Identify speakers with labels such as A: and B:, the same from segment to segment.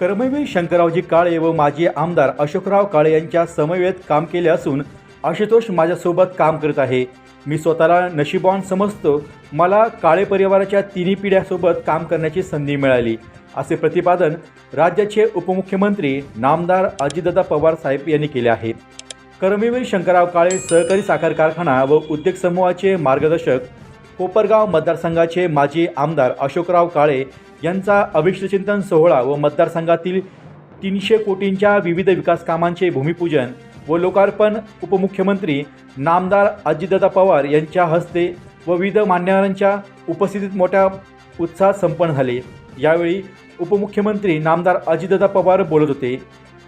A: कर्मवीर शंकररावजी काळे व माजी आमदार अशोकराव काळे यांच्या समवेत काम केले असून आशुतोष माझ्यासोबत काम करत आहे. मी स्वतःला नशिबॉन समजतो. मला काळे परिवाराच्या तिन्ही पिढ्यासोबत काम करण्याची संधी मिळाली. असे प्रतिपादन राज्याचे उपमुख्यमंत्री नामदार अजितदादा पवार साहेब यांनी केले आहे. कर्मवीर शंकरराव काळे सहकारी साखर कारखाना व उद्योग समूहाचे मार्गदर्शक कोपरगाव मतदारसंघाचे माजी आमदार अशोकराव काळे यांचा अभिष्टचिंतन सोहळा व मतदारसंघातील तीनशे कोटींच्या विविध विकास कामांचे भूमिपूजन व लोकार्पण उपमुख्यमंत्री नामदार अजितदादा पवार यांच्या हस्ते व विविध मान्यवरांच्या उपस्थितीत मोठ्या उत्साहात संपन्न झाले. यावेळी उपमुख्यमंत्री नामदार अजितदादा पवार बोलत होते.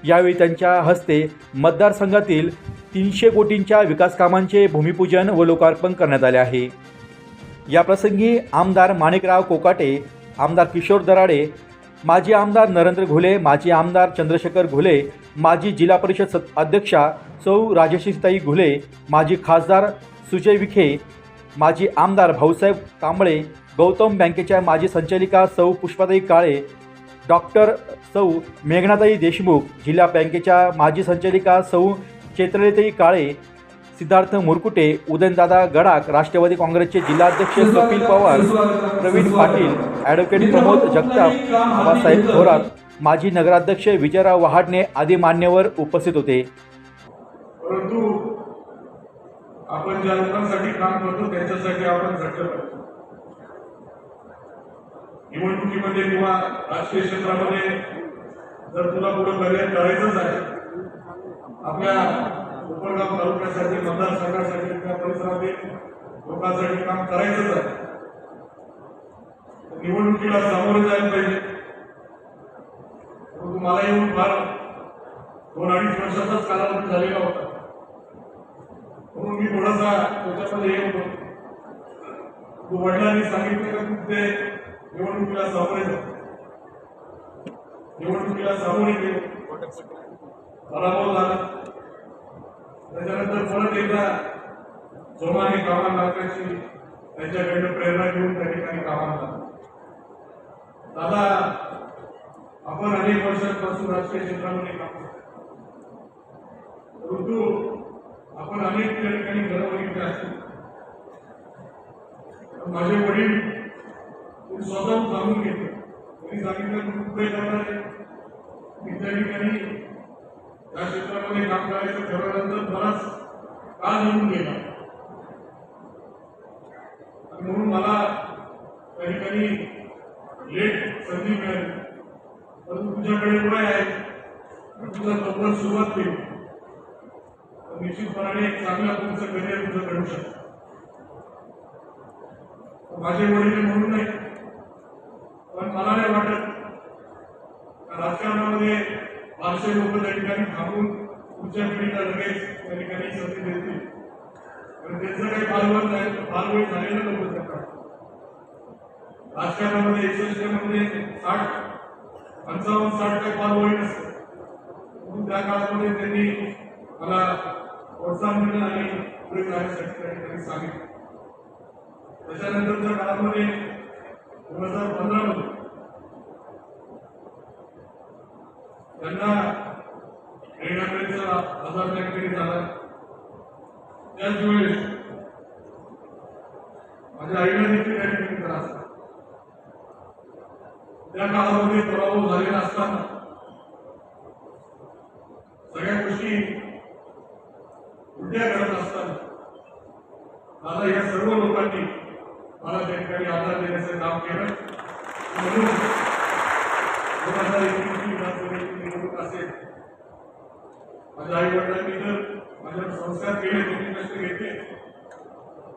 A: यावेळी त्यांच्या हस्ते मतदारसंघातील तीनशे कोटींच्या विकास कामांचे भूमिपूजन व लोकार्पण करण्यात आले आहे. याप्रसंगी आमदार माणिकराव कोकाटे आमदार किशोर दराडे माजी आमदार नरेंद्र घुले माजी आमदार चंद्रशेखर घुले माजी जिल्हा परिषद सद- अध्यक्षा सौ राजेशीताई घुले माजी खासदार सुजय विखे माजी आमदार भाऊसाहेब कांबळे गौतम बँकेच्या माजी संचालिका सौ पुष्पाताई काळे डॉक्टर सौ मेघनाताई देशमुख जिल्हा बँकेच्या माजी संचालिका सौ चैत्रलेताई काळे सिद्धार्थ मुरकुटे उदयनदादा गडाख राष्ट्रवादी काँग्रेसचे जिल्हाध्यक्ष कपिल पवार प्रवीण पाटील ॲडव्होकेट प्रमोद जगताप बाबासाहेब थोरात माजी नगराध्यक्ष विजयराव वहाडणे आदी मान्यवर उपस्थित होते.
B: परंतु आपण ज्या लोकांसाठी काम करतो त्यांच्यासाठी आपण झटलं निवडणुकीमध्ये किंवा राजकीय क्षेत्रामध्ये जर तुला पुढे करिअर करायचंच आहे आपल्या कोपरगाव तालुक्यासाठी मतदारसंघासाठी त्या परिसरातील लोकांसाठी काम करायचंच आहे. निवडणुकीला सामोरे जायला पाहिजे. परंतु मला येऊन फार दोन अडीच वर्षाचाच कालावधी झालेला होता. म्हणून मी थोडासा त्याच्यामध्ये हे होतो. तू वडिलांनी सांगितलं का तू ते निवडणुकीला सामोरे जा. निवडणुकीला सामोरे गेले. पराभव झाला त्याच्यानंतर परत एकदा जोमाने कामाला लागण्याची त्यांच्याकडनं प्रेरणा घेऊन त्या ठिकाणी कामाला लागलो. दादा आपण अनेक वर्षांपासून राजकीय क्षेत्रामध्ये काम करतो परंतु आपण अनेक त्या ठिकाणी घरं असतो. माझे वडील ते स्वतः जाणून घेतो त्यांनी सांगितलं मुंबई जाणार आहे? मी त्या ठिकाणी त्या क्षेत्रामध्ये काम करायचं ठरवल्यानंतर बराच काळ निघून गेला. म्हणून मला त्या ठिकाणी लेट संधी मिळाली. परंतु तुझ्याकडे वय आहे तुझा लवकर सुरुवात केली तर निश्चितपणाने एक चांगला तुमचं करिअर तुझं घडू शकतं. माझे वडील म्हणून नाही पण मला नाही वाटत राजकारणामध्ये पाचशे लोक त्या ठिकाणी थांबून पुढच्या पिढीला लगेच त्या ठिकाणी संधी देतील पण त्यांचं काही फारवळ नाही फारवळ झालेलं लोक त्यांना राजकारणामध्ये एकसष्टमध्ये साठ पंचावन्न साठ काही फारवळ नसतं. म्हणून त्या काळामध्ये त्यांनी मला प्रोत्साहन दिलं आणि पुढे जाण्यासाठी त्या ठिकाणी सांगितलं. त्याच्यानंतरच्या काळामध्ये दोन हजार पंधरा मध्ये त्यांना रेणाकडचा आजार त्या ठिकाणी झाला. त्याच वेळेस माझ्या आईला देखील त्या ठिकाणी त्रास त्या काळामध्ये पराभव झालेला असताना सगळ्या गोष्टी उलट्या करत असताना दादा या सर्व लोकांनी मला त्या ठिकाणी आधार देण्याचं काम केलं. म्हणून दोन हजार एकवीसची विधानसभेची निवडणूक असेल. माझ्या आई वडिलांनी जर माझ्यावर संस्कार केले त्यांनी कष्ट घेतले.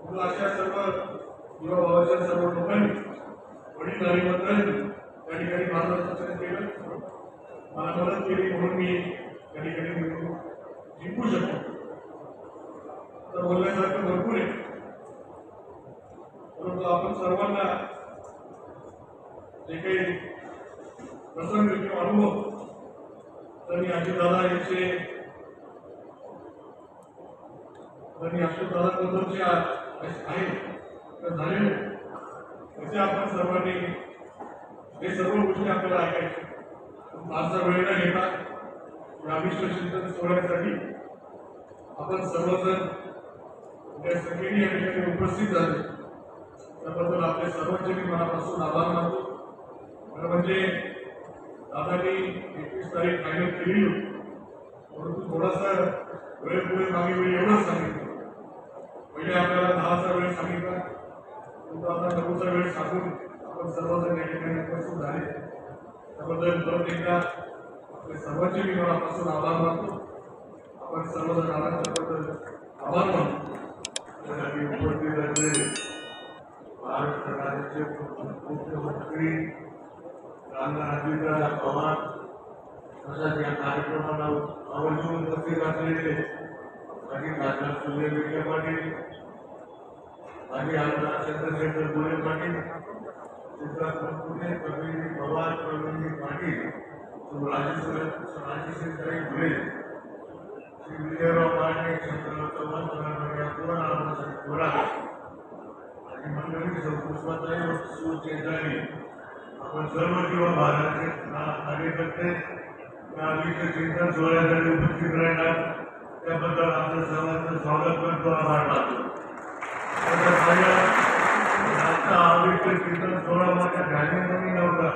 B: म्हणून अशा सर्व किंवा भावाच्या सर्व लोकांनी वडील आणि मंत्र्यांनी त्या ठिकाणी मार्गदर्शन केलं. मला मदत केली म्हणून मी त्या ठिकाणी निवडणूक जिंकू शकतो तर बोलण्यासारखं भरपूर आहे. परंतु आपण सर्वांना जे काही प्रसंग किंवा अनुभव त्यांनी अजितदादा यांचे त्यांनी अशोकदादाबद्दलचे आहेत तर झाले
C: असे आपण सर्वांनी हे सर्व गोष्टी आपल्याला ऐकायच्या फारसा वेळ न घेता रामेश्वर चिंतन सोहळ्यासाठी आपण सर्वजण या सगळ्यांनी या ठिकाणी उपस्थित झाले. त्याबद्दल आपले सर्वांचे मी मनापासून आभार मानतो. खरं म्हणजे दादानी एकवीस तारीख फायनल केली. होती परंतु थोडासा वेळ पुढे मागे वेळ एवढंच सांगितलं. पहिले आपल्याला दहाचा वेळ सांगितला. परंतु आता नऊचा वेळ सांगून आपण सर्वजण या ठिकाणी उपस्थित झाले. त्याबद्दल परत एकदा आपले सर्वांचे मी मनापासून आभार मानतो. आपण सर्वजण आला त्याबद्दल आभार मानतो. उपस्थित असलेले महाराष्ट्र राज्याचे मुख्यमंत्री रामदास पवार तसंच या कार्यक्रमाला आवर्जून उपस्थित असलेले माजी खासदार सुजय विखे पाटील माजी आमदार चंद्रशेखर गोरे पाटील सिद्धार्थ पुणे प्रवीण पवार प्रवीण पाटील राजेश्वरी धुळे श्री विजयराव पाटणे शंकरराव चव्हाण सोनाराव पुराण रामदास गोरा आणि मंडळी संपुष्पाताई व सुचेताई आपण सर्व किंवा भारताचे ना- कार्यकर्ते या चिंतन सोहळ्यासाठी उपस्थित राहणार त्याबद्दल आपलं सर्वांचं स्वागत करतो आभार मानतो. तसंच आजचा हा चिंतन सोहळा माझ्या ध्यानामध्ये नव्हता.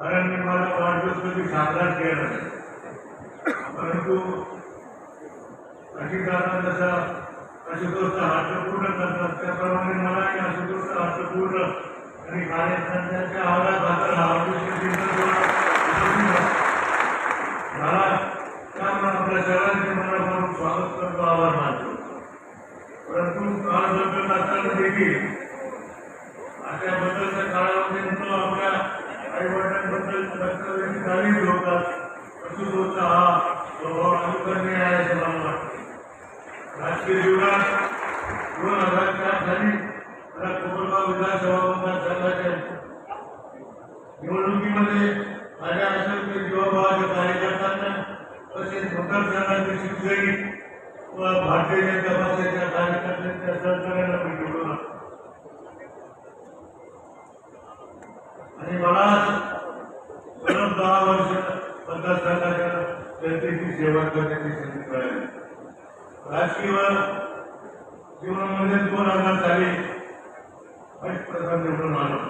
C: कारण मी मला वाढदिवस कधी साजरा केला नाही परंतु अशी कारण जसा आशुतोषचा हट्ट पूर्ण करतात. त्याप्रमाणे मलाही आशुतोषचा हट्ट पूर्ण आणि कार्यकर्त्यांच्या आवाजात खातर हा त्यामुळे आपल्या मनापासून स्वागत करतो आभार मानतो. परंतु काळ बदलत असताना देखील अशा बदलच्या काळामध्ये मुलं आपल्या आई वडिलांबद्दल कर्तव्याची होतात ठेवतात होता हा स्वभाव अनुकरणीय आहे असं मला वाटतं. राजकीय जीवनात दोन हजार चार साली मला कोपरगाव विधानसभा निवडणुकीमध्ये माझ्या असेल जीवाभावाच्या कार्यकर्त्यांना तसेच मतदारसंघाचे शिवसैनिक व भारतीय जनता पक्षाच्या कार्यकर्त्यांच्या सहकार्याला मी निवडून आणि मला परत दहा वर्ष मतदारसंघाच्या जनतेची सेवा करण्याची संधी मिळाली. राजकीय जीवनामध्ये दोन हजार साली पंतप्रधान निवडून आलो.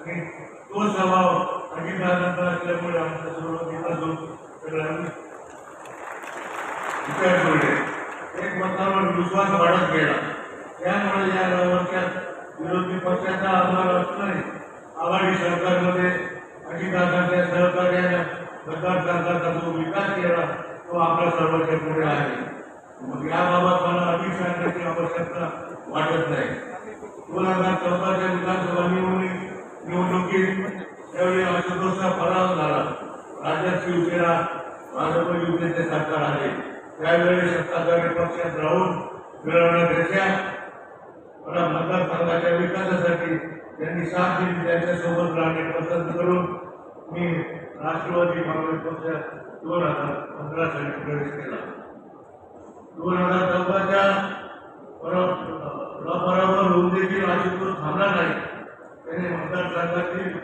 C: आणि तो स्वभाव अंगीकारानंतर असल्यामुळे आमच्या सुरुवातीला जो सगळ्यांनी विचार जोडले एक मतावर विश्वास वाढत गेला. त्यामुळे या वर्षात विरोधी पक्षाचा आभार असणारे आघाडी सरकारमध्ये अजितदादांच्या सहकार्याने मतदारसंघाचा जो विकास केला तो आपल्या सर्वांच्या पुढे आहे. मग याबाबत मला अधिक सांगण्याची आवश्यकता वाटत नाही. दोन हजार चौदाच्या विधानसभा निवडणूक निवडणुकीत त्यावेळी आशुतोषचा पराभव झाला राज्यात शिवसेना भाजप युतीचे सरकार आले त्यावेळी सत्ताधारी पक्षात राहून मिळवण्यापेक्षा मला मतदारसंघाच्या विकासासाठी त्यांनी साथ दिली त्यांच्यासोबत राहणे पसंत करून मी राष्ट्रवादी काँग्रेस पक्षात दोन हजार पंधरा साली प्रवेश केला. दोन हजार चौदाच्या बरोबर होऊन देखील आशुतोष थांबला नाही. त्याने मतदारसंघातील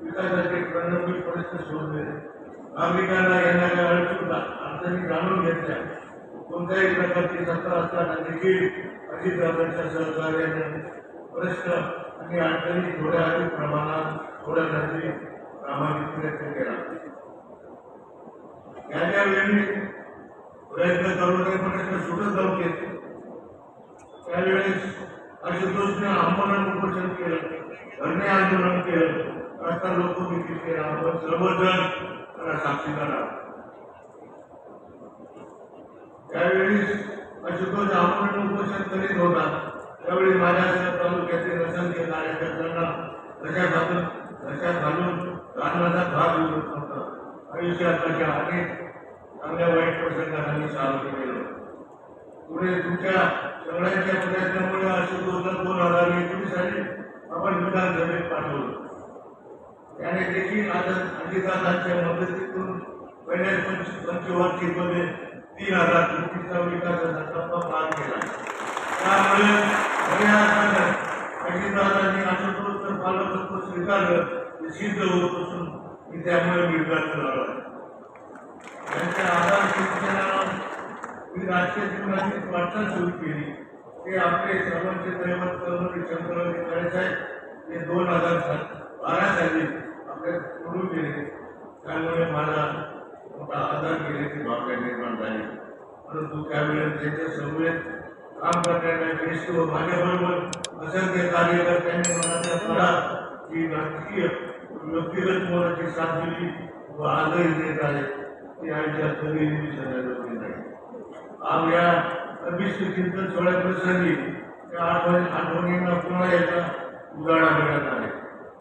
C: विकासाचे प्रलंबित प्रश्न शोधले नागरिकांना येणाऱ्या अडचणला अडचणी जाणून घेतल्या. कोणत्याही प्रकारची सत्ता असताना देखील अजितदादांच्या सहकार्याने प्रश्न आणि अडचणी थोड्या अधिक प्रमाणात सोडवण्याची प्रामाणिक प्रयत्न केला. याच्या वेळी प्रयत्न करून प्रश्न सुटत नव्हते. त्यावेळेस आशुतोषने आंदोलन उपोषण केलं. धरणे आंदोलन केलं आता लोक देखील केला आपण सर्वजण त्याला साक्षीदार आहोत त्यावेळी आशुतोष आंदोलन उपोषण करीत होता. त्यावेळी माझ्या तालुक्यातील असंख्य कार्यकर्त्यांना त्याच्यापासून त्याच्यात घालून राहण्याचा भाग उरत आयुष्यात अशा अनेक चांगल्या वाईट प्रसंगांनी सावध केलं पुढे तुमच्या सगळ्यांच्या प्रयत्नामुळे अशी दोन हजार एकवीस साली आपण विधानसभेत पाठवलं त्याने देखील आता अजितदादांच्या मदतीतून पहिल्या पंच पंचवार्षिकमध्ये तीन हजार कोटीचा विकासाचा टप्पा पार केला. त्यामुळे बऱ्याच अजितदादांनी आशुतोषचं पालकत्व स्वीकारलं ते सिद्ध होत असून मी त्यामुळे विकास झाला त्यांच्या आधार शिक्षणाला मी राजकीय जीवनाची वाटचाल सुरू केली. ते आपले सर्वांचे दैवत करून शंकरराव आहे हे दोन हजार बारा साली आपल्या सोडून गेले. त्यामुळे मला मोठा आधार केल्याची भावना निर्माण झाली. परंतु त्यावेळेस त्यांच्या समवेत काम करणाऱ्या ज्येष्ठ व माझ्याबरोबर असंख्य कार्यकर्त्यांनी मला त्या काळात जी राजकीय व्यक्तिगत मोलाची साथ दिली व आजही देत आहे. ती आमच्या कधीही विसरण्याजोगी नाही आम या अभिष्ट चिंतन सोहळ्या प्रसंगी त्या आठवणी आठवणींना पुन्हा याचा उजाळा मिळत आहे.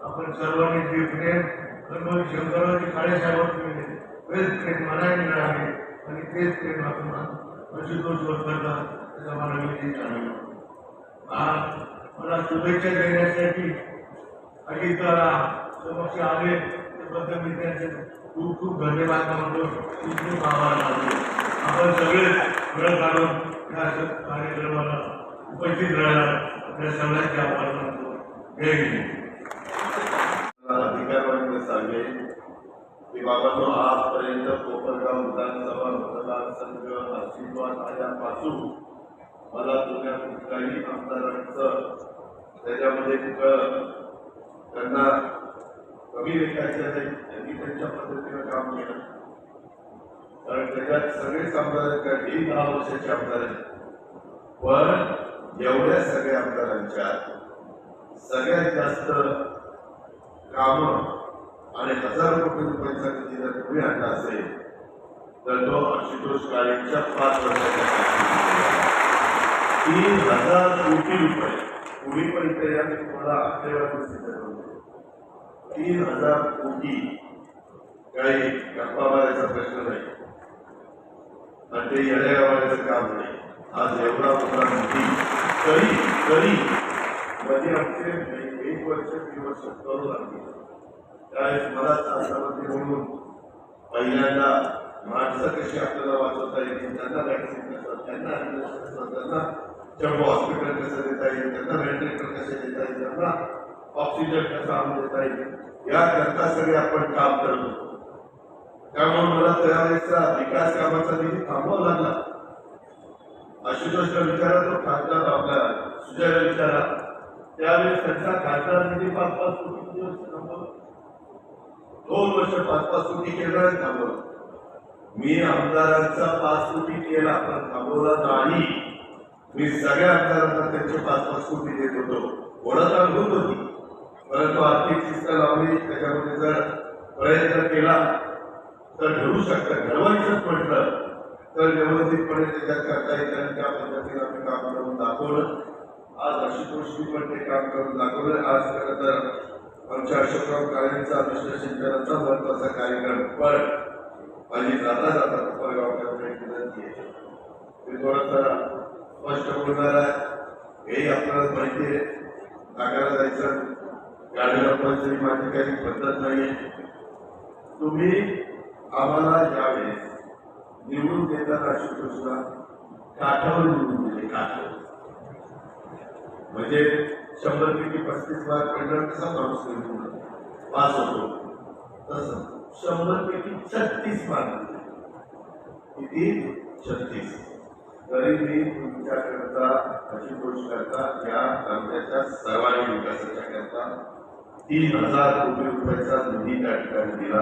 C: आपण सर्वांनी जे प्रेम कर्मवी शंकररावजी काळेसाहेबांवर केले तेच प्रेम मलाही मिळाले आणि तेच प्रेम आपण आशुतोष करता त्याचा मला विधी आनंद आज मला शुभेच्छा देण्यासाठी अजितदादा समक्ष आले त्याबद्दल मी त्यांचे खूप खूप धन्यवाद मानतो. खूप खूप आभार मानतो. आपण सगळे वेळ काढून या कार्यक्रमाला उपस्थित राहिला आपल्या सगळ्यांचे आभार मानतो. जय हिंद.
D: अधिकाऱ्यांनी की बाबांनो आजपर्यंत कोपरगाव विधानसभा मतदारसंघ अस्तित्वात आल्यापासून मला जुन्या कुठल्याही आमदारांचं त्याच्यामध्ये त्यांना कमी लेखायचं नाही त्यांनी त्यांच्या पद्धतीनं काम केलं. कारण त्याच्यात सगळेच आमदार आहेत का ही दहा वर्षाचे आमदार आहेत. पण एवढ्या सगळ्या आमदारांच्या सगळ्यात जास्त काम आणि हजारो कोटी रुपयांचा निधी जर तुम्ही आणला असेल तर तो आशुतोष काळेंच्या पाच वर्षाच्या तीन हजार कोटी रुपये पूर्वी पण इथे या मी तुम्हाला आकडेवारी सिद्ध करून तीन हजार कोटी काही गप्पा मारायचा प्रश्न नाही. आणि ते येड्यागावाचं काम नाही. आज एवढा मोठा मोठी तरी तरी म्हणजे आमचे एक वर्ष दीड वर्ष करू लागली. त्यावेळेस मला अर्थमंत्री म्हणून पहिल्यांदा माणसं कशी आपल्याला वाचवता येतील त्यांना वॅक्सिन कसं त्यांना ambulance कसं त्यांना जम्बो हॉस्पिटल कसं देता येईल त्यांना व्हेंटिलेटर कसे देता येईल त्यांना ऑक्सिजन कसा आणून देता येईल? याकरता सगळे आपण काम करतो. त्यामुळे मला त्यावेळेसचा विकास कामाचा निधी थांबवा लागला. आशुतोषला विचारा तो खासदार आपला सुजयला विचारा त्यावेळेस त्यांचा खासदार निधी पाच पाच कोटी दिवस थांबवला? दोन वर्ष पाच पाच कोटी केला आणि थांबवला. मी आमदारांचा पाच कोटी केला पण थांबवला नाही. मी सगळ्या आमदारांना त्यांचे पाच पाच कोटी देत होतो. ओढत होत होती. परंतु आर्थिक शिस्त लावली त्याच्यामध्ये जर प्रयत्न केला तर घडू शकतं. घडवायचंच म्हटलं तर व्यवस्थितपणे त्याच्यात करता येईल. आणि त्या पद्धतीने आम्ही काम करून दाखवलं. आज आशुतोषजी पण ते काम करून दाखवलं. आज खरं तर आमच्या अशोकराव काळेंचा विश्लेषणाचा महत्त्वाचा कार्यक्रम पण माझी जाता जाता कोपरगावकरांना एक विनंती आहे. ते थोडंसं स्पष्ट बोलणार आहे. हे आपल्याला माहिती आहे. नागाला जायचं गाडीला पैसे माझी काही पद्धत नाही तुम्ही आम्हाला यावेळेस निवडून देताना आशुतोषला काठावर निवडून दिले काठावर. म्हणजे शंभर पैकी पस्तीस मार्क पडल्यावर कसा माणूस निवडून पास होतो तसं शंभर पैकी छत्तीस मार्क किती? छत्तीस. तरी मी तुमच्याकरता अशी गोष्ट करता या तालुक्याच्या सर्वांगीण विकासाच्या करता तीन हजार कोटी रुपयाचा निधी त्या ठिकाणी दिला.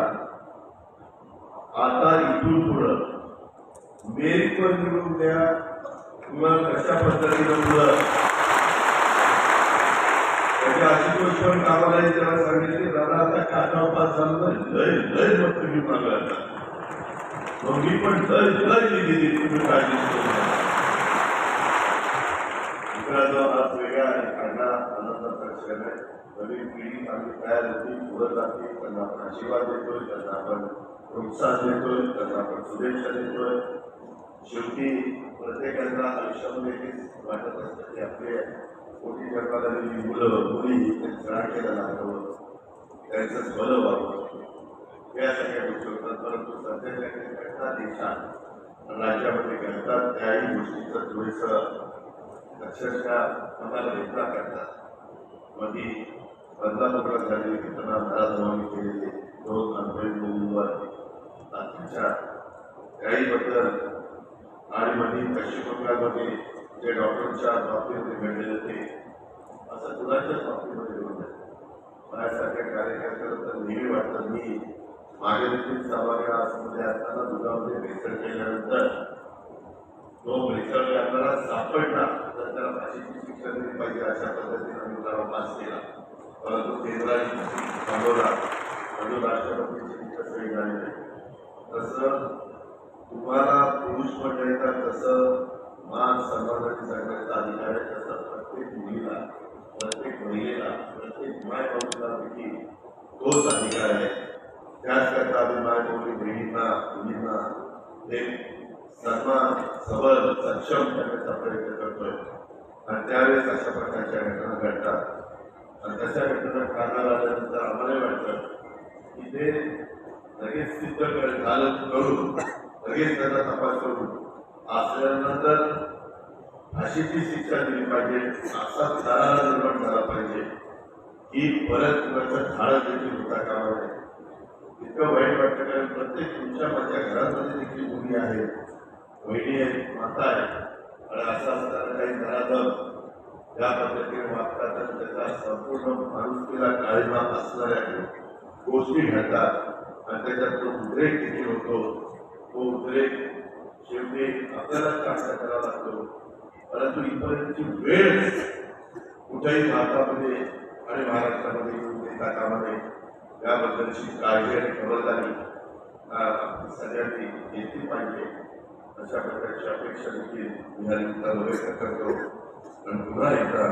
D: आता इथून पुढं मेरिट पण निवडून द्या किंवा कशा पद्धतीनं मुलं त्याच्या आशुतोष पण कामाला त्याला तेव्हा सांगितले दादा आता काटावर पास झालं. लय लय मग तुम्ही मागला मग मी पण लय लय निधी दिली तुम्ही काळजी करू आज वेगळा आहे. खांडा प्रश्न आहे नवीन पिढी आम्ही तयार होती पुढे जातील त्यांना आपण आशीर्वाद देतोय त्यांना आपण प्रोत्साहन देतोय त्यांना आपण शुभेच्छा देतोय. शेवटी प्रत्येकांना आयुष्यामध्ये हेच वाटत असतं की आपले पोटी जन्माला आलेली मुलं मुली त्यांचं राखेला लागावं त्यांचं भलं व्हावं या सगळ्या गोष्टी होतात. परंतु सध्याच्या घटना देशात राज्यामध्ये घडतात. त्याही गोष्टीचं थोडंसं अक्षरशः मनाला वेदना करतात. मध्ये बदलापूरला झालेली घटना नराधमानी केलेले दोन अनुभवी मुलींवर अत्याचार त्याहीबद्दल आणि मध्ये पश्चिम बंगालमध्ये जे डॉक्टरच्या बाबतीमध्ये घडलेले ते असं कुणाच्याच बाबतीमध्ये घडू माझ्यासारख्या कार्यकर्त्याला तर नेहमी वाटतं मी मागे देखील सहभागी आसमध्ये असताना दुधामध्ये भेसळ केल्यानंतर तो भेसळ आपल्याला सापडला तर त्याला फाशीची शिक्षण दिली पाहिजे अशा पद्धतीने मुलाला पास केला. परंतु केंद्राने थांबवला म्हणून राष्ट्रपतीची शिक्षण सही झाली नाही. तसं तुम्हाला पुरुष मंडळीचा तसं मान सन्मानाची सांगण्याचा अधिकार आहे तसं प्रत्येक मुलीला प्रत्येक महिलेला प्रत्येक माय बाबूला देखील तोच अधिकार आहे. त्याचकरता आम्ही माय मुली बहिणींना मुलींना एक सबल सक्षम करण्याचा प्रयत्न करतोय. आणि त्यावेळेस अशा प्रकारच्या घटना घडतात. आणि तशा घटना कानाला आल्यानंतर आम्हाला वाटतं की ते लगेच सिद्ध कर झालं करून लगेच त्यांना तपास करून असल्यानंतर अशी ती शिक्षा दिली पाहिजे असा धारा निर्माण झाला पाहिजे की परत कुणाचं धाडं देखील होता कामा नये. इतकं वाईट वाटतं कारण प्रत्येक तुमच्या माझ्या घरामध्ये देखील मुली आहेत. वहिनी आहे माता आहेत. आणि असं असताना काही घरात ज्या पद्धतीने वागतात आणि त्याचा संपूर्ण माणुसकीला काळीमा असणाऱ्या गोष्टी घडतात. आणि त्याच्यात तो उद्रेक किती होतो तो उद्रेक शेवटी आपल्यालाच काढता करावा लागतो. परंतु इथपर्यंतची वेळ कुठेही भारतामध्ये आणि महाराष्ट्रामध्ये येऊन देता कामा नये याबद्दलची काळजी आणि खबरदारी सगळ्यांनी घेतली पाहिजे. अशा प्रकारची अपेक्षा देखील या निमित्तानं व्यक्त करतो. आणि पुन्हा एकदा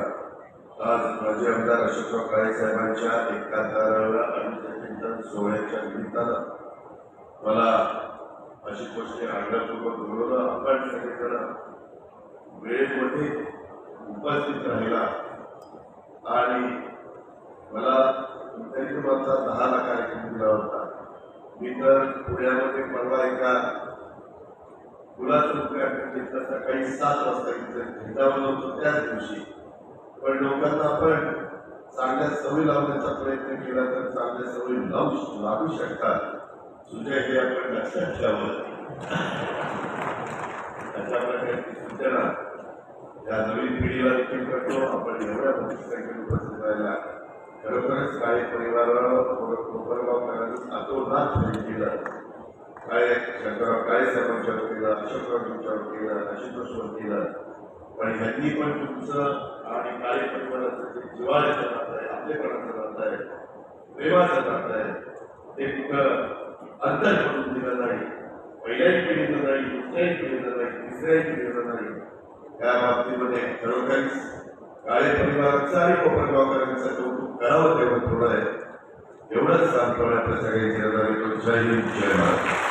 D: आज माजी आमदार अशोकराव काळे साहेबांच्या एकाहत्तराव्या अभिषेक सोहळ्याच्या निमित्तानं मला अशी गोष्टी आग्रहपूर्वक बोलवलं आपण सगळेजण वेळेमध्ये उपस्थित राहिला. आणि मला तरी तुम्हाला दहा ला कार्यक्रम दिला होता. मी तर पुण्यामध्ये परवा एका मुलाचं उद्घाटन घेतलं? सकाळी सात वाजता इथं भेटावलं होतं त्याच दिवशी. पण लोकांना आपण चांगल्या सवयी लावण्याचा प्रयत्न केला तर चांगल्या सवयी लावू लागू शकतात. सुजय हे आपण लक्षात घ्यावं अशा प्रकारची सूचना या नवीन पिढीला देखील करतो. आपण एवढ्या मोठी संख्येने उपस्थित राहिला. खरोखरच काही परिवाराला कोपरगावकरांनी आतोनात प्रेम काय शंकरराव काळे साहेबांच्या वतीनं अशोकरावांच्या वतीनं आशुतोष वतीनं पण ह्यांनी पण तुमचं आणि काळे परिवाराचं जे जिवाळ्याचं नातं आहे आपलेपणाचं नातं आहे प्रेमाचं नातं आहे ते कुठं अंतर करून दिलं नाही. पहिल्याही पिढीचं नाही दुसऱ्याही पिढीचं नाही तिसऱ्याही पिढीचं नाही. त्या बाबतीमध्ये खरोखरीच काळे परिवाराचं आणि कोपरगावकरांचं कौतुक करावं तेवढं थोडं आहे. एवढंच सांगतो आपल्या सगळ्यांची रजा जय हिंद जय महाराज